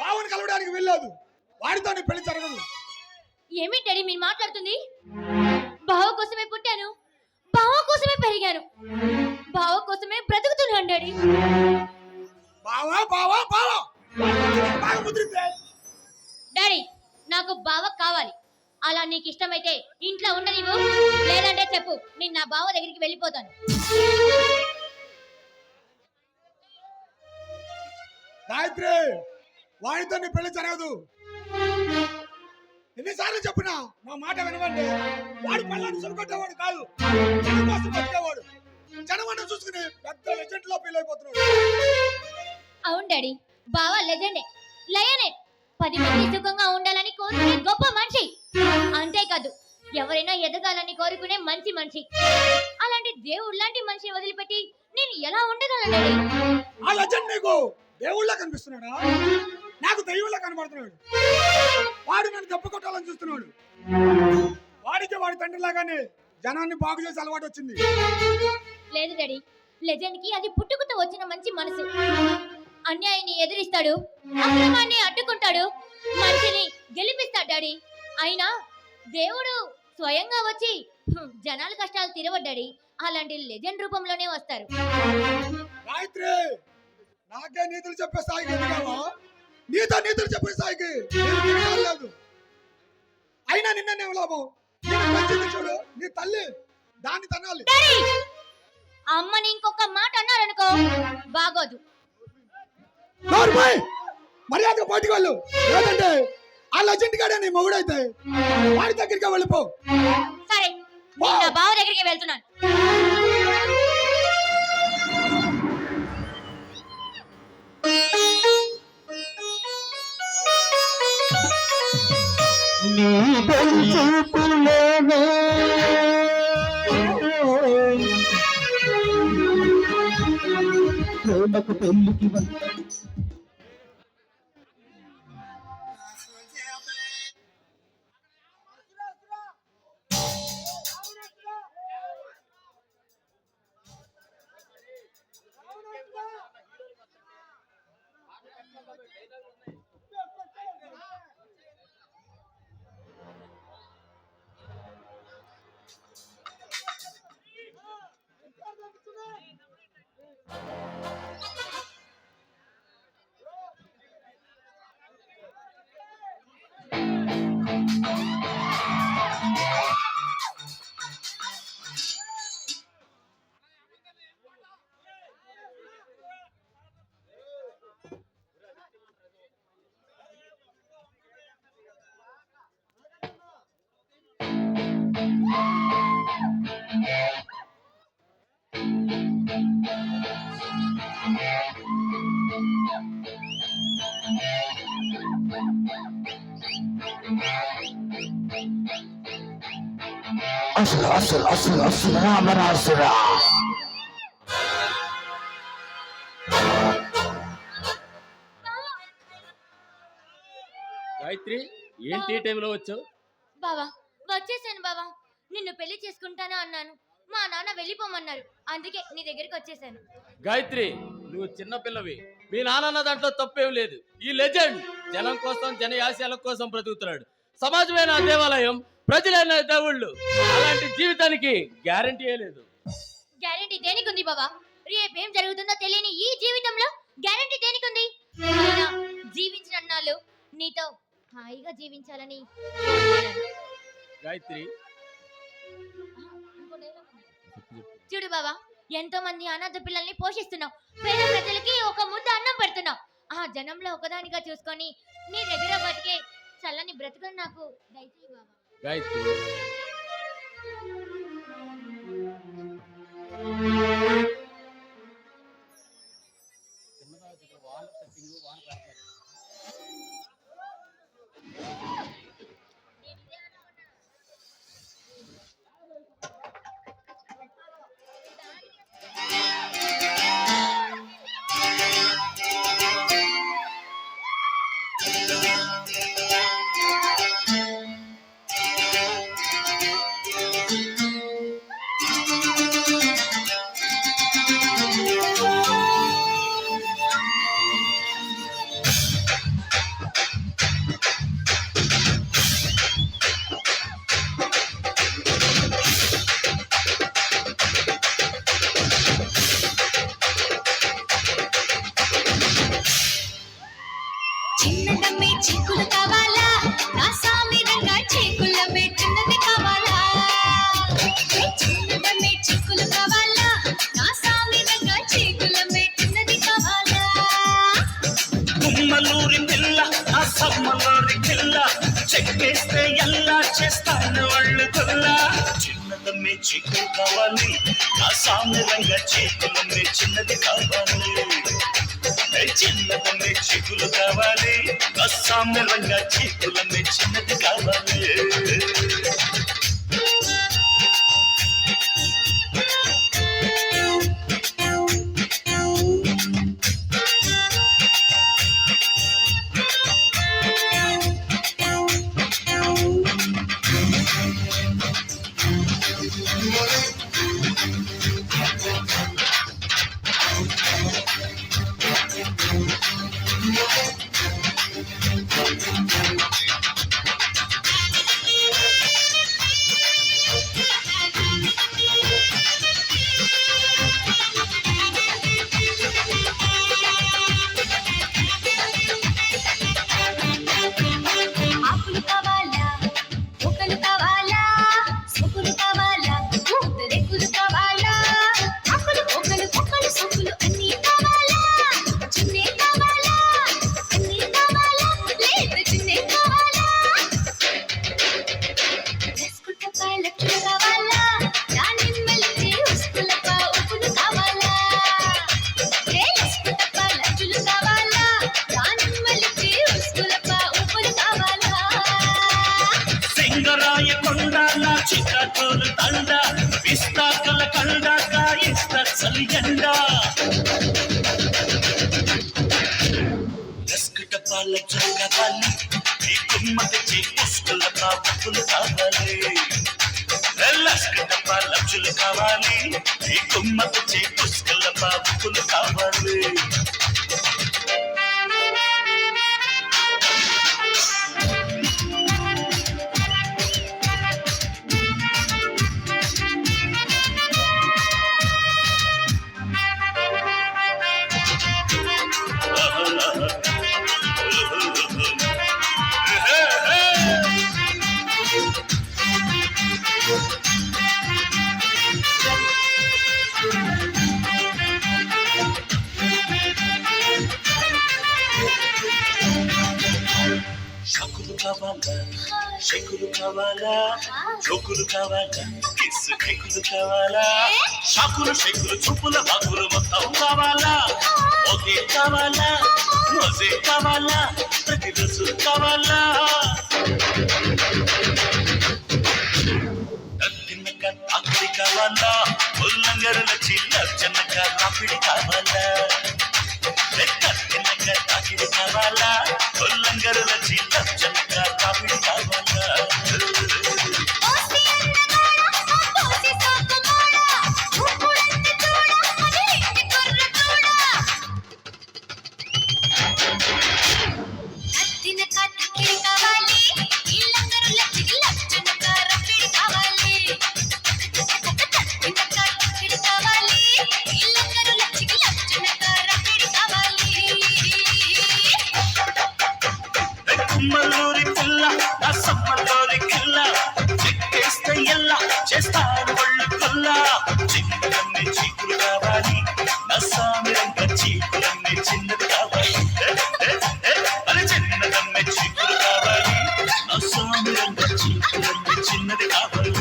బావని కలవడానికి వెళ్ళలేదు వాడితో నీ పెళ్ళి జరగదు. ఏమి డాడీ మీరు మాట్లాడుతుంది? బావ కోసమే పుట్టాను. బావ కోసమే పెరిగాను. బావ కోసమే బ్రతుకుతున్నాను డాడీ. బావా బావా బావా! బాగా ముదిరిందే. డాడీ నాకు బావ కావాలి. అలా నీకు ఇష్టమైతే ఇంట్లో ఉండనివ్వు లేదంటే చెప్పు నేను నా బావ దగ్గరికి వెళ్ళిపోతాను. గాయత్రి! వాడితో నీ పెళ్ళి జరగదు. ఎన్నిసార్లు చెప్పినా నా మాట వినవండి. వాడు పిల్లని సులుకొట్టేవాడు కాదు. జనం కోసం బతికేవాడు. జనం అన్న చూసుకుని పెద్ద లెజెండ్లో ఫీల్ అయిపోతున్నాడు. అవును డాడీ. బావ లెజెండే లయనే. పది మంది సుఖంగా ఉండాలని కోరుకునే గొప్ప మనిషి. అంతేకాదు ఎవరైనా ఎదగాలని కోరుకునే మంచి మనిషి. అలాంటి దేవుడు లాంటి మనిషిని వదిలిపెట్టి నేను ఎలా ఉండగలను ఆ లెజెండ్ నీకు దేవుళ్ళ కనిపిస్తున్నాడా? నాకు దైవంలా కనబడుతున్నాడు. వాడు నన్ను దెబ్బ కొట్టాలని చూస్తున్నాడు. వాడికి వాడి తండ్రి లాగానే జనాన్ని బాగు చేసే అలవాటు వచ్చింది. లేదు డాడీ లెజెండ్కి అది పుట్టుకుతో వచ్చిన మంచి మనసు. అన్యాయాన్ని ఎదిరిస్తాడు అక్రమాన్ని అడ్డుకుంటాడు మంచిని గెలిపిస్తాడు డాడీ. అయినా దేవుడు స్వయంగా వచ్చి జనాల కష్టాలు తీరవడ్డాడి అలాంటి లెజెండ్ రూపంలోనే వస్తారు. గాయత్రి నాకే నీతులు చెప్పే స్థాయికి ఎదిగావా నీతో నీతులు చెప్పే స్థాయికి లేదు అయినా నిన్న నేను లాభం. చూడు. నీ తల్లి దాన్ని తనాలి. అమ్మని ఇంకొక మాట అన్నారనుకో బాగోదు! మర్యాదగా బయటికి వెళ్ళు. లేదంటే ఆ లెజెండ్ గాడే నీ మొగుడైతే వాడి దగ్గరికి వెళ్ళిపో. సరే బావ దగ్గరికి వెళ్తున్నాను. kaunda kwa kauli kiba. అసలు అసలు అసలు అసలు రామరాసురా గాయత్రి ఏంటి ఈ టైంలో వచ్చావు? బావా వచ్చేసాను బావా. నిన్ను పెళ్ళి చేసుకుంటాను అన్నాను. మా నాన్న వెళ్ళిపోమన్నారు. అందుకే నీ దగ్గరికి వచ్చేసాను. గాయత్రి నువ్వు చిన్న పిల్లవి. మీ నాన్న దాంట్లో తప్పేం లేదు. ఈ లెజెండ్ జనం కోసం జన ఆశయాల కోసం బ్రతుకుతున్నాడు. సమాజమే నా దేవాలయం. ప్రజలే నా దేవుళ్ళు. అలాంటి జీవితానికి గ్యారంటీ లేదు. గ్యారంటీ దేనికి ఉంది బావా రేపేం జరుగుతుందో తెలియని ఈ జీవితంలో గ్యారంటీ దేనికి ఉంది జీవించిన అన్నాళ్ళు నీతో హాయిగా జీవించాలని. గాయత్రి. చూడు బావా ఎంతో మంది అనాథ పిల్లల్ని పోషిస్తున్నావు. పేద ప్రజలకి ఒక ముద్ద అన్నం పెడుతున్నావు. ఆ జనంలో ఒకదానిగా చూసుకొని నీ దగ్గర బతికే చల్లని బ్రతుకులు నాకు దయచేయి బావా గాయత్రి. చిన్నదమ్మే చిక్కు కావాలి. నా సామ్యంగా చేతులమ్మే చిన్నది కావాలి. చిన్నదమ్మే చిక్కులు కావాలి. నా సామ్యంగా చేతులమ్మే చిన్నది కావాలి. కాయిస్త చలియండ రస్కట పాల చొక్కవాలి ఈ కుమ్మ పుష్కల పాపులు కావాలి. లస్కట పాలచులు కావాలి ఈ కుమ్మ తెచ్చి పుష్కల పాపులు కావాలి. చెక్కులు కావాలా? జోకులు కావాలా? కిస్ కేకులు కావాలా? షాకులు షకులు చూపుల బాకులు మొత్తం కావాలా? ఓకే కావాలా? మోజే కావాలా? ప్రతిరోజు కావాలా? కావాలా? ఉల్లంగరుల చిన్న చిన్నక రాపిడి కావాలా? சொல்லுங்க సమ్మల్లూరి పిల్ల నా సమ్మల్లూరి కిల్ల. చెక్కేస్తే ఎల్లా చేస్తాడు ఒళ్ళు కొల్ల చిన్నన్ని చీకులు కావాలి నా సామి రంగ చీకులన్నీ చిన్నది కావాలి. అది చిన్నదమ్మె చీకులు కావాలి నా సామి రంగ చీకులన్నీ చిన్నది కావాలి.